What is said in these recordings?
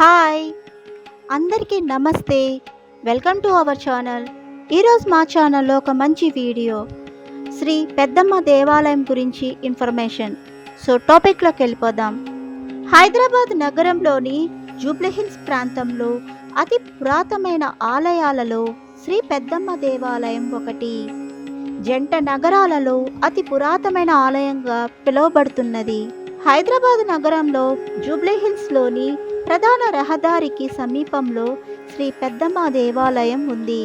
Hi. అందరికీ నమస్తే. Welcome to our channel. ఈరోజు మా ఛానల్లో ఒక మంచి వీడియో. శ్రీ పెద్దమ్మ దేవాలయం గురించి ఇన్ఫర్మేషన్. సో టాపిక్లోకి వెళ్ళిపోదాం. హైదరాబాద్ నగరంలోని జూబ్లీహిల్స్ ప్రాంతంలో అతి పురాతనమైన ఆలయాలలో శ్రీ పెద్దమ్మ దేవాలయం ఒకటి. జంట నగరాలలో అతి పురాతనమైన ఆలయంగా పిలువబడుతున్నది. హైదరాబాద్ నగరంలో జూబ్లీహిల్స్లోని ప్రధాన రహదారికి సమీపంలో శ్రీ పెద్దమ్మ దేవాలయం ఉంది.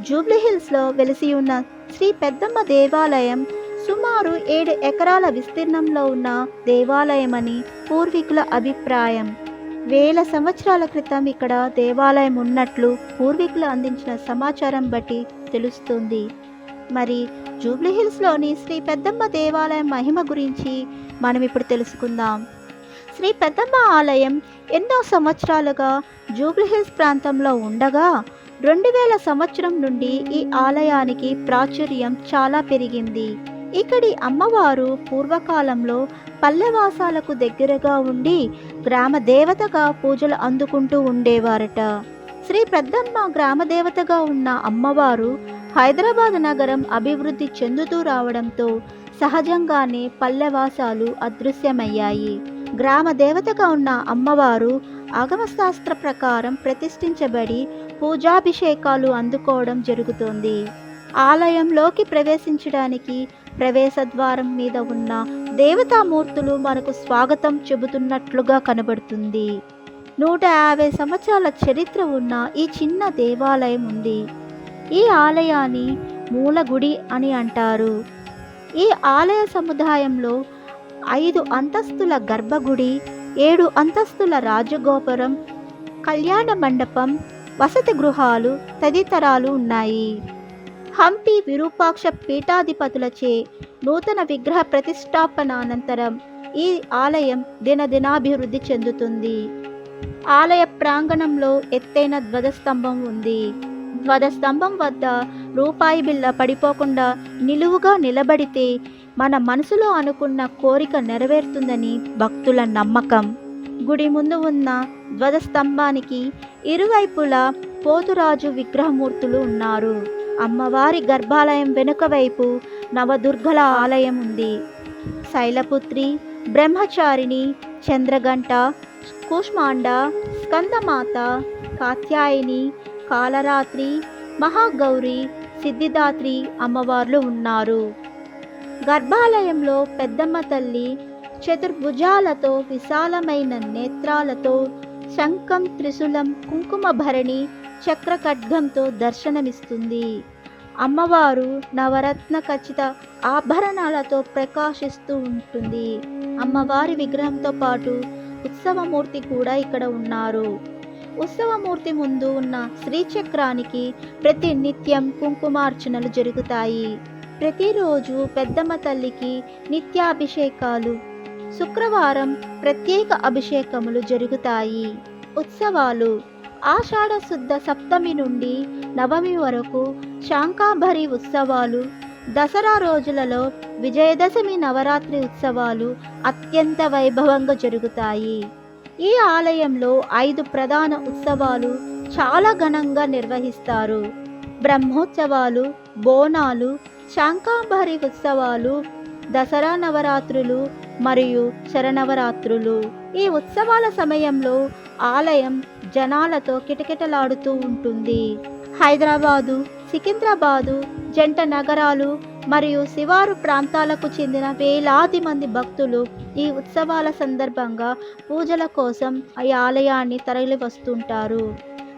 జూబ్లీహిల్స్లో వెలిసి ఉన్న శ్రీ పెద్దమ్మ దేవాలయం సుమారు ఏడు ఎకరాల విస్తీర్ణంలో ఉన్న దేవాలయమని పూర్వీకుల అభిప్రాయం. వేల సంవత్సరాల క్రితం ఇక్కడ దేవాలయం ఉన్నట్లు పూర్వీకులు అందించిన సమాచారం బట్టి తెలుస్తుంది. మరి జూబ్లీహిల్స్లోని శ్రీ పెద్దమ్మ దేవాలయం మహిమ గురించి మనం ఇప్పుడు తెలుసుకుందాం. శ్రీ పెద్దమ్మ ఆలయం ఎన్నో సంవత్సరాలుగా జూబ్లీహిల్స్ ప్రాంతంలో ఉండగా రెండు వేల సంవత్సరం నుండి ఈ ఆలయానికి ప్రాచుర్యం చాలా పెరిగింది. ఇక్కడి అమ్మవారు పూర్వకాలంలో పల్లెవాసాలకు దగ్గరగా ఉండి గ్రామ దేవతగా పూజలు అందుకుంటూ ఉండేవారట. శ్రీ పెద్దమ్మ గ్రామదేవతగా ఉన్న అమ్మవారు హైదరాబాద్ నగరం అభివృద్ధి చెందుతూ రావడంతో సహజంగానే పల్లెవాసాలు అదృశ్యమయ్యాయి. గ్రామ దేవతగా ఉన్న అమ్మవారు ఆగమశాస్త్ర ప్రకారం ప్రతిష్ఠించబడి పూజాభిషేకాలు అందుకోవడం జరుగుతోంది. ఆలయంలోకి ప్రవేశించడానికి ప్రవేశ ద్వారం మీద ఉన్న దేవతామూర్తులు మనకు స్వాగతం చెబుతున్నట్లుగా కనబడుతుంది. నూట యాభై సంవత్సరాల చరిత్ర ఉన్న ఈ చిన్న దేవాలయం ఉంది. ఈ ఆలయాన్ని మూలగుడి అని అంటారు. ఈ ఆలయ సముదాయంలో ఐదు అంతస్తుల గర్భగుడి ఏడు అంతస్తుల రాజగోపురం కళ్యాణ మండపం వసతి గృహాలు తదితరాలు ఉన్నాయి. హంపి విరూపాక్ష పీఠాధిపతులచే నూతన విగ్రహ ప్రతిష్టాపన అనంతరం ఈ ఆలయం దినదినాభివృద్ధి చెందుతుంది. ఆలయ ప్రాంగణంలో ఎత్తైన ధ్వజస్తంభం ఉంది. ధ్వజస్తంభం వద్ద రూపాయి బిళ్ళ పడిపోకుండా నిలువుగా నిలబడితే మన మనసులో అనుకున్న కోరిక నెరవేరుతుందని భక్తుల నమ్మకం. గుడి ముందు ఉన్న ధ్వజస్తంభానికి ఇరువైపులా పోతురాజు విగ్రహమూర్తులు ఉన్నారు. అమ్మవారి గర్భాలయం వెనుక వైపు నవదుర్గల ఆలయం ఉంది. శైలపుత్రి బ్రహ్మచారిణి చంద్రగంట కూష్మాండ స్కందమాత కాత్యాయని కాలరాత్రి మహాగౌరి సిద్ధిదాత్రి అమ్మవార్లు ఉన్నారు. గర్భాలయంలో పెద్దమ్మ తల్లి చతుర్భుజాలతో విశాలమైన నేత్రాలతో శంఖం త్రిశూలం కుంకుమ భరణి చక్ర ఖడ్గంతో దర్శనమిస్తుంది. అమ్మవారు నవరత్న ఖచ్చిత ఆభరణాలతో ప్రకాశిస్తూ ఉంటుంది. అమ్మవారి విగ్రహంతో పాటు ఉత్సవమూర్తి కూడా ఇక్కడ ఉన్నారు. ఉత్సవమూర్తి ముందు ఉన్న శ్రీచక్రానికి ప్రతి నిత్యం కుంకుమార్చనలు జరుగుతాయి. ప్రతిరోజు పెద్దమ్మ తల్లికి నిత్యాభిషేకాలు. శుక్రవారం ప్రత్యేక అభిషేకములు జరుగుతాయి. ఉత్సవాలు. ఆషాఢ శుద్ధ సప్తమి నుండి నవమి వరకు శాంకాభరి ఉత్సవాలు. దసరా రోజులలో విజయదశమి నవరాత్రి ఉత్సవాలు అత్యంత వైభవంగా జరుగుతాయి. ఈ ఆలయంలో ఐదు ప్రధాన ఉత్సవాలు చాలా ఘనంగా నిర్వహిస్తారు. బ్రహ్మోత్సవాలు బోనాలు శాంకాంబరి ఉత్సవాలు దసరా నవరాత్రులు మరియు శరనవరాత్రులు. ఈ ఉత్సవాల సమయంలో ఆలయం జనాలతో కిటకిటలాడుతూ ఉంటుంది. హైదరాబాదు సికింద్రాబాదు జంట నగరాలు మరియు శివారు ప్రాంతాలకు చెందిన వేలాది మంది భక్తులు ఈ ఉత్సవాల సందర్భంగా పూజల కోసం ఈ ఆలయాన్ని తరలి వస్తుంటారు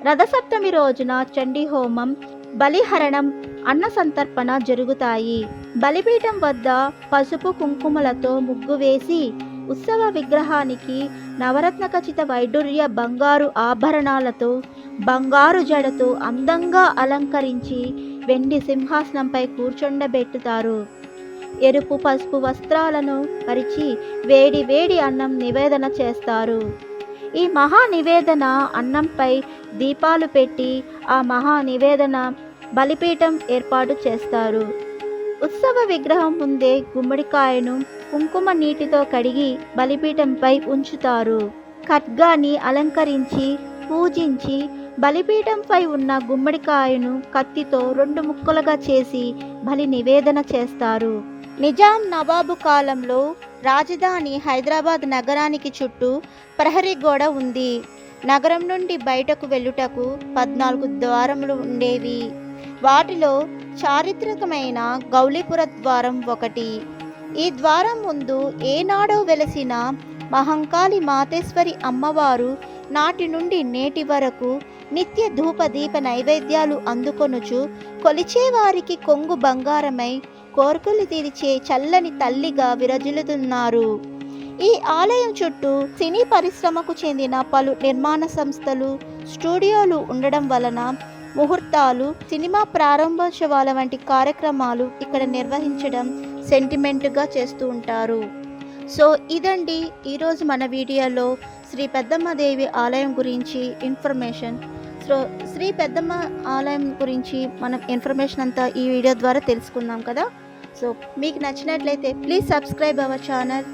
రథసప్తమి రోజున చండీ హోమం బలిహరణం అన్న సంతర్పణ జరుగుతాయి. బలిపీఠం వద్ద పసుపు కుంకుమలతో ముగ్గు వేసి ఉత్సవ విగ్రహానికి నవరత్న ఖచ్చిత వైడూర్య బంగారు ఆభరణాలతో బంగారు జడతో అందంగా అలంకరించి వెండి సింహాసనంపై కూర్చుండబెట్టుతారు. ఎరుపు పసుపు వస్త్రాలను పరిచి వేడి వేడి అన్నం నివేదన చేస్తారు. ఈ మహా నివేదన అన్నంపై దీపాలు పెట్టి ఆ మహా నివేదన బలిపీఠం ఏర్పాటు చేస్తారు. ఉత్సవ విగ్రహం ముందే గుమ్మడికాయను కుంకుమ నీటితో కడిగి బలిపీఠంపై ఉంచుతారు. ఖడ్గాని అలంకరించి పూజించి బలిపీఠంపై ఉన్న గుమ్మడికాయను కత్తితో రెండు ముక్కలుగా చేసి బలి నివేదన చేస్తారు. నిజాం నవాబు కాలంలో రాజధాని హైదరాబాద్ నగరానికి చుట్టూ ప్రహరీ గోడ ఉంది. నగరం నుండి బయటకు వెళ్ళుటకు పద్నాలుగు ద్వారములు ఉండేవి. వాటిలో చారిత్రకమైన గౌలీపుర ద్వారం ఒకటి. ఈ ద్వారం ముందు ఏనాడో వెలసిన మహంకాళి మాతేశ్వరి అమ్మవారు నాటి నుండి నేటి వరకు నిత్య ధూపదీప నైవేద్యాలు అందుకొనుచు కొలిచేవారికి కొంగు బంగారమై కోర్కులు తీర్చే చల్లని తల్లిగా విరజిల్లుతున్నారు. ఈ ఆలయం చుట్టూ సినీ పరిశ్రమకు చెందిన పలు నిర్మాణ సంస్థలు స్టూడియోలు ఉండడం వలన ముహూర్తాలు సినిమా ప్రారంభోత్సవాల వంటి కార్యక్రమాలు ఇక్కడ నిర్వహించడం సెంటిమెంట్గా చేస్తూ ఉంటారు. సో ఇదండి ఈరోజు మన వీడియోలో శ్రీ పెద్దమ్మదేవి ఆలయం గురించి ఇన్ఫర్మేషన్. శ్రీ పెద్దమ్మ ఆలయం గురించి మనం ఇన్ఫర్మేషన్ అంతా ఈ వీడియో ద్వారా తెలుసుకుందాం కదా. సో మీకు నచ్చినట్లయితే please subscribe our channel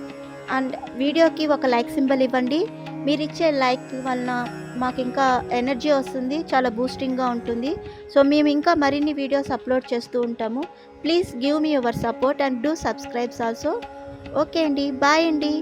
and వీడియోకి ఒక లైక్ సింబల్ ఇవ్వండి. మీరు ఇచ్చే లైక్ వలన మాకు ఇంకా ఎనర్జీ వస్తుంది చాలా బూస్టింగ్గా ఉంటుంది. సో మేము ఇంకా మరిన్ని వీడియోస్ అప్లోడ్ చేస్తూ ఉంటాము. Please give me your support and do subscribes also okay అండి బాయ్ అండి.